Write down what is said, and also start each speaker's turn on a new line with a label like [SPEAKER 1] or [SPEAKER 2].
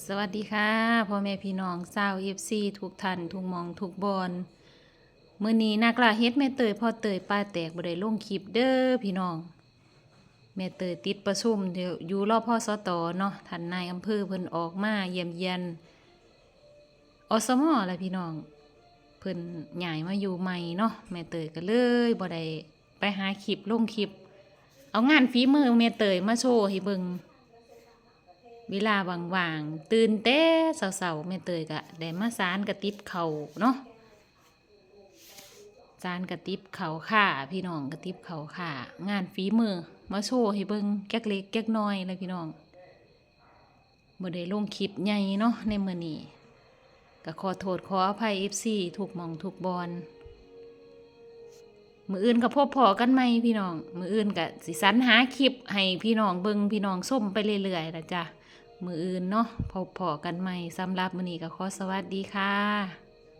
[SPEAKER 1] สวัสดีค่ะพ่อแม่พี่น้องชาวเอฟซีทุกท่านทุกมองทุกบอลมื้อนี้นักล่าเฮ็ดแม่เตยพ่อเตยป้าแตกบ่ได้ลงคลิปเด้อพี่น้องแม่เตยติดประชุมเดี๋ยวอยู่รอบพ่อสตอเนาะท่านนายอำเภอเพิ่นออกมาเยี่ยมเยียนอสมแหละพี่น้อง เพิ่นย้ายมาอยู่ใหม่เนาะแม่เตยก็เลยบ่ได้ไปหาคลิปลงคลิป เอางานฝีมือแม่เตยมาโชว์ให้เบิ่ง เวลาว่างๆตื่นแต่เสาๆแม่เตยก็ได้มาสารกระติบเขาเนาะสารกระติบเขาวข่าพี่น้องกระติบเขาวข่างานฝีมือมาโชว์ให้เบิงแก๊กเล็กแก๊กน้อยเลยพี่น้องบ่อได้ลงคลิปใหญ่เนาะในมื้อนี้ก็ขอโทษขออภัย FC ถูกมองถูกบอลมืออื่นก็พบพอกันไหมพี่น้อง มืออื่นก็สิสรรหาคลิปให้พี่น้องเบิงพี่น้องส้มไปเรื่อยๆนะจ๊ะ มืออื่นเนาะพบพอกันใหม่สำหรับมื้อนี้ก็ขอสวัสดีค่ะ